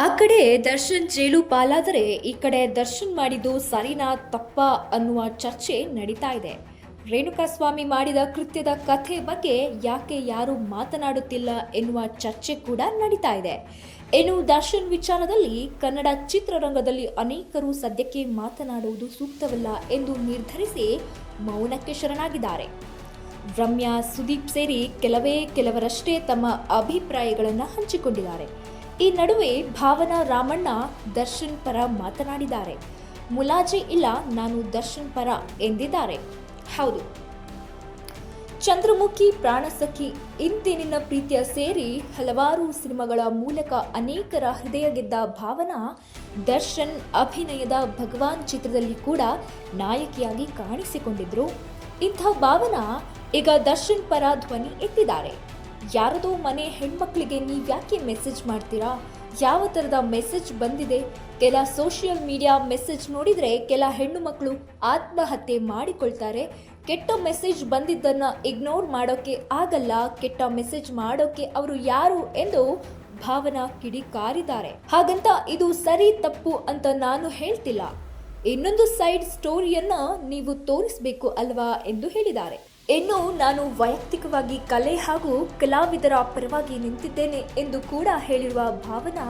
ಆ ಕಡೆ ದರ್ಶನ್ ಜೈಲು ಪಾಲಾದರೆ ಈ ಕಡೆ ದರ್ಶನ್ ಮಾಡಿದ್ದು ಸರಿನಾ ತಪ್ಪ ಅನ್ನುವ ಚರ್ಚೆ ನಡೀತಾ ಇದೆ. ರೇಣುಕಾಸ್ವಾಮಿ ಮಾಡಿದ ಕೃತ್ಯದ ಕಥೆ ಬಗ್ಗೆ ಯಾಕೆ ಯಾರು ಮಾತನಾಡುತ್ತಿಲ್ಲ ಎನ್ನುವ ಚರ್ಚೆ ಕೂಡ ನಡೀತಾ ಇದೆ. ಇನ್ನು ದರ್ಶನ್ ವಿಚಾರದಲ್ಲಿ ಕನ್ನಡ ಚಿತ್ರರಂಗದಲ್ಲಿ ಅನೇಕರು ಸದ್ಯಕ್ಕೆ ಮಾತನಾಡುವುದು ಸೂಕ್ತವಲ್ಲ ಎಂದು ನಿರ್ಧರಿಸಿ ಮೌನಕ್ಕೆ ಶರಣಾಗಿದ್ದಾರೆ. ರಮ್ಯಾ ಸುದೀಪ್ ಸೇರಿ ಕೆಲವೇ ಕೆಲವರಷ್ಟೇ ತಮ್ಮ ಅಭಿಪ್ರಾಯಗಳನ್ನು ಹಂಚಿಕೊಂಡಿದ್ದಾರೆ. ಈ ನಡುವೆ ಭಾವನಾ ರಾಮಣ್ಣ ದರ್ಶನ್ ಪರ ಮಾತನಾಡಿದ್ದಾರೆ. ಮುಲಾಜಿ, ಇಲ್ಲ, ನಾನು ದರ್ಶನ್ ಪರ ಎಂದಿದ್ದಾರೆ. ಹೌದು. ಚಂದ್ರಮುಖಿ, ಪ್ರಾಣಸಖಿ ಇಂದಿನಿಂದ ಪ್ರೀತಿಯ ಸೇರಿ ಹಲವಾರು ಸಿನಿಮಾಗಳ ಮೂಲಕ ಅನೇಕರ ಹೃದಯ ಗೆದ್ದ ಭಾವನಾ, ದರ್ಶನ್ ಅಭಿನಯದ ಭಗವಾನ್ ಚಿತ್ರದಲ್ಲಿ ಕೂಡ ನಾಯಕಿಯಾಗಿ ಕಾಣಿಸಿಕೊಂಡಿದ್ರು. ಇಂಥ ಭಾವನಾ ಈಗ ದರ್ಶನ್ ಪರ ಧ್ವನಿ ಎತ್ತಿದ್ದಾರೆ. ಯಾರದೋ ಮನೆ ಹೆಣ್ಮಕ್ಳಿಗೆ ನೀವು ಯಾಕೆ ಮೆಸೇಜ್ ಮಾಡ್ತೀರಾ? ಯಾವ ಥರದ ಮೆಸೇಜ್ ಬಂದಿದೆ? ಕೆಲ ಸೋಷಿಯಲ್ ಮೀಡಿಯಾ ಮೆಸೇಜ್ ನೋಡಿದರೆ ಕೆಲ ಹೆಣ್ಣು ಮಕ್ಕಳು ಆತ್ಮಹತ್ಯೆ ಮಾಡಿಕೊಳ್ತಾರೆ. ಕೆಟ್ಟ ಮೆಸೇಜ್ ಬಂದಿದ್ದನ್ನು ಇಗ್ನೋರ್ ಮಾಡೋಕ್ಕೆ ಆಗಲ್ಲ. ಕೆಟ್ಟ ಮೆಸೇಜ್ ಮಾಡೋಕ್ಕೆ ಅವರು ಯಾರು ಎಂದು ಭಾವನಾ ಕಿಡಿಕಾರಿದ್ದಾರೆ. ಹಾಗಂತ ಇದು ಸರಿ ತಪ್ಪು ಅಂತ ನಾನು ಹೇಳ್ತಿಲ್ಲ. ಇನ್ನೊಂದು ಸೈಡ್ ಸ್ಟೋರಿಯನ್ನು ನೀವು ತೋರಿಸಬೇಕು ಅಲ್ವಾ ಎಂದು ಹೇಳಿದ್ದಾರೆ. ಇನ್ನು ನಾನು ವೈಯಕ್ತಿಕವಾಗಿ ಕಲೆ ಹಾಗೂ ಕಲಾವಿದರ ಪರವಾಗಿ ನಿಂತಿದ್ದೇನೆ ಎಂದು ಕೂಡ ಹೇಳಿರುವ ಭಾವನಾ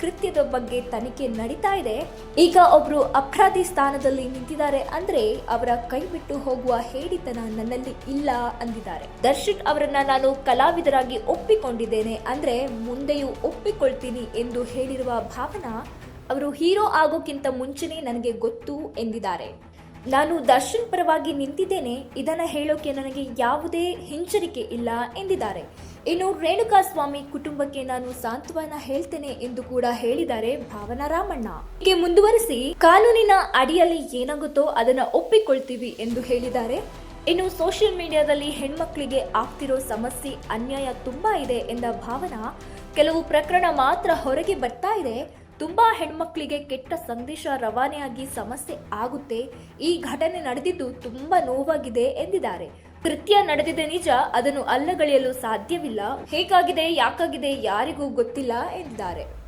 ಕೃತ್ಯದ ಬಗ್ಗೆ ತನಿಖೆ ನಡೀತಾ ಇದೆ. ಈಗ ಒಬ್ರು ಅಪರಾಧಿ ಸ್ಥಾನದಲ್ಲಿ ನಿಂತಿದ್ದಾರೆ ಅಂದ್ರೆ ಅವರ ಕೈ ಬಿಟ್ಟು ಹೋಗುವ ಹೇಳಿತನ ನನ್ನಲ್ಲಿ ಇಲ್ಲ ಅಂದಿದ್ದಾರೆ. ದರ್ಶನ್ ಅವರನ್ನ ನಾನು ಕಲಾವಿದರಾಗಿ ಒಪ್ಪಿಕೊಂಡಿದ್ದೇನೆ ಅಂದ್ರೆ ಮುಂದೆಯೂ ಒಪ್ಪಿಕೊಳ್ತೀನಿ ಎಂದು ಹೇಳಿರುವ ಭಾವನಾ, ಅವರು ಹೀರೋ ಆಗೋಕ್ಕಿಂತ ಮುಂಚೆನೇ ನನಗೆ ಗೊತ್ತು ಎಂದಿದ್ದಾರೆ. ನಾನು ದರ್ಶನ್ ಪರವಾಗಿ ನಿಂತಿದ್ದೇನೆ, ಇದನ್ನು ಹೇಳೋಕೆ ನನಗೆ ಯಾವುದೇ ಹಿಂಜರಿಕೆ ಇಲ್ಲ ಎಂದಿದ್ದಾರೆ. ಇನ್ನು ರೇಣುಕಾ ಸ್ವಾಮಿ ಕುಟುಂಬಕ್ಕೆ ನಾನು ಸಾಂತ್ವನ ಹೇಳ್ತೇನೆ ಎಂದು ಕೂಡ ಹೇಳಿದ್ದಾರೆ ಭಾವನಾ ರಾಮಣ್ಣ. ಹೀಗೆ ಮುಂದುವರಿಸಿ, ಕಾನೂನಿನ ಅಡಿಯಲ್ಲಿ ಏನಾಗುತ್ತೋ ಅದನ್ನು ಒಪ್ಪಿಕೊಳ್ತೀವಿ ಎಂದು ಹೇಳಿದ್ದಾರೆ. ಇನ್ನು ಸೋಷಿಯಲ್ ಮೀಡಿಯಾದಲ್ಲಿ ಹೆಣ್ಮಕ್ಳಿಗೆ ಆಗ್ತಿರೋ ಸಮಸ್ಯೆ, ಅನ್ಯಾಯ ತುಂಬಾ ಇದೆ ಎಂದ ಭಾವನಾ, ಕೆಲವು ಪ್ರಕರಣ ಮಾತ್ರ ಹೊರಗೆ ಬರ್ತಾ ಇದೆ. ತುಂಬಾ ಹೆಣ್ಮಕ್ಳಿಗೆ ಕೆಟ್ಟ ಸಂದೇಶ ರವಾನೆಯಾಗಿ ಸಮಸ್ಯೆ ಆಗುತ್ತೆ. ಈ ಘಟನೆ ನಡೆದಿದ್ದು ತುಂಬಾ ನೋವಾಗಿದೆ ಎಂದಿದ್ದಾರೆ. ಕೃತ್ಯ ನಡೆದಿದೆ ನಿಜ, ಅದನ್ನು ಅಲ್ಲಗಳೆಯಲು ಸಾಧ್ಯವಿಲ್ಲ. ಹೇಗಾಗಿದೆ, ಯಾಕಾಗಿದೆ ಯಾರಿಗೂ ಗೊತ್ತಿಲ್ಲ ಎಂದಿದ್ದಾರೆ.